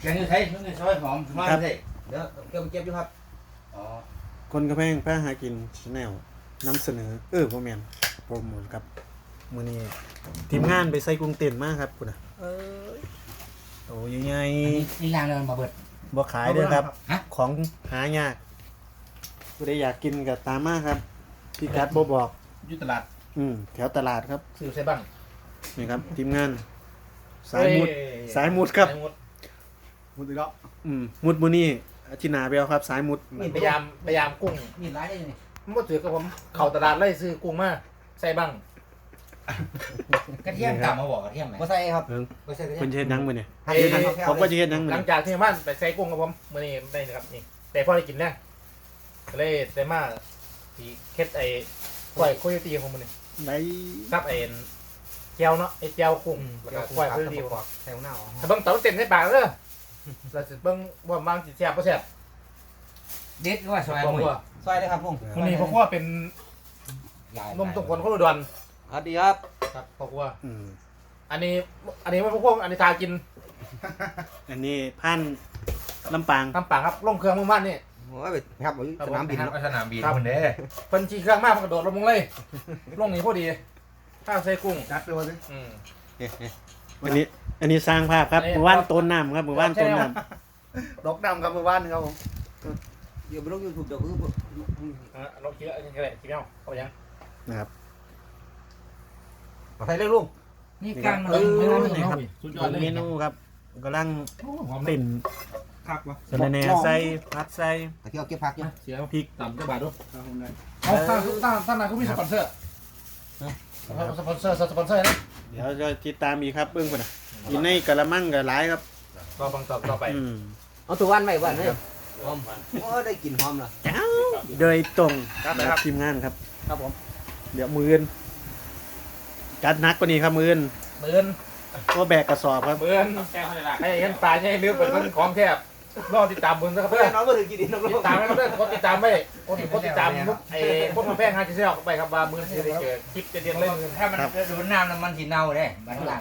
แกงนี่ใช้นี่ซอยหอมมาครับใช่เดี๋ยวเก็บเก็บอยู่ครับอ๋อคนกระแพงแพ้หากินชาแนลนำเสนอ เออพ่อแมนโปรโมทครับมื้อนี้ทีมงานไปใส่กรุงเต้นมากครับคุณน่ะเอ้ยโตใหญ่นี่ย่างเลยมาเบิด ๆบ่ขายเด้อครับ ฮะ ของหายากผู้ใดอยากกินก็ตามมาครับพี่กัดบ่บอก อยู่ตลาดอืมแถวตลาดครับ ซื้อใช่บ้างนี่ครับทีมงาน สายมุดสายมุดครับ สายมุด มุดอีกแล้วอืมมุดมื้อนี้อาทิตย์หน้าไปเอาครับสายมุดพยายามพยายามกุ้งมีหลายได้นี่มันบ่ถือกับผมเข้าตลาดไล่ซื้อกุ้งมาใส่บ้างกระเทียมต่ำมาบอกกระเทียมไหมบ่ใส่ครับเพิ่งไม่ใช่กระเทีเพิ่ยนมสิเฮ็ดหยังมื้อนี้หั่นเอ้ยหั่นแค่ผมก็สิเฮ็ดหยังมื้อหลังนี้จากที่บ้านไปใส่กุ้งกับผมมื้อนี้ได้นะครับนี่แต่พอได้กินแล้วก็เลยได้มาที่เคล็ดไอ้กล้วยโคโยตี้ของมันนี่ได้ครับไอ้เจียวเนาะไอ้เจียวกุ้งแล้วก็กล้วยโคโยตี้กอกใส่หัวหน้าอ๋อถ้าเบิ่งเต๋าเต็มใส่ปากเด้อ แล้วสิเบิ่งว่าบางสิแซ่บบ่แซ่บเด็ดว่าซอยบ่มือว่าซอยได้ครับผมมื้อนี้เพราะว่าเป็นนมตกคนคนอุดรสวัสดีครับครับเพราะว่าอืมอันนี้ อันนี้ไม่พวกอันนี้ทากินอันนี้พันลำปางทำปากครับลงเครื่องมุ่งมั่นนี่ โอ้ยไปครับอยู่สนามบินเนาะสนามบินครับ คนเด้เพิ่นขี่เครื่องมากมันกระโดดลงมึงเลยลงนี่พอดีข้าวใส่กุ้งจัดไปวันนี้อืมอันนี้ อันนี้สร้างภาพครับอันนี้หมู่บ้านต้นน้ำครับหมู่บ้านต้นน้ดอกดำครับหมู่บ้านหนึงครับผมเดี๋ยวไปลงยูทูบเดี๋ยวคืออะลงขี่แล้วขี่แล้วขี่ไม่เอาเอาไปยังำนะครับใส่เลยลุง นี่กลางมันเออ ไม่รู้นี่ครับสุดยอดเลยเมนูครับกำลังหอมติ่นคักวะสะระแหน่ใส่พัดใส่ ตะเกียบเก็บผักอยู่เสียพริกต่ำจังบาทด้วยครับผมได้เอาตั้งตั้งตั้งนานเขามีสปอนเซอร์ สปอนเซอร์สปอนเซอร์นะเดี๋ยวจะติดตามอีกครับเบิ้งคนน่ะอยู่ในกะละมังกับหลายครับต่อบังต่อต่อไปอืมเอาตัววันไว้บ้านเลยหอมโอ้ได้กลิ่นหอมเหรอเจ้าโดยตรงครับนะครับทีมงานครับ ครับผมเดี๋ยวมือนจัดหนักกว่านี้ครับมือนเบือนก็แบกกระสอบครับเบือนให้เห็นตาใช่เรื่องเป็นของแคบ รอติดตามเบือนนะครับเพื่เพื่ออนนน้องก็ถึงกินดินน้องติดตามนะครับเพื่อนกดติดตามไว้กดกดติดตามไอ้คนมาแพงหาจะเสียออกไปครับว่ามือจะได้เจอคลิปเด็ดๆเลยถ้ามันโดนน้ำแล้วมันสีเน่าเด้บ้านหลัง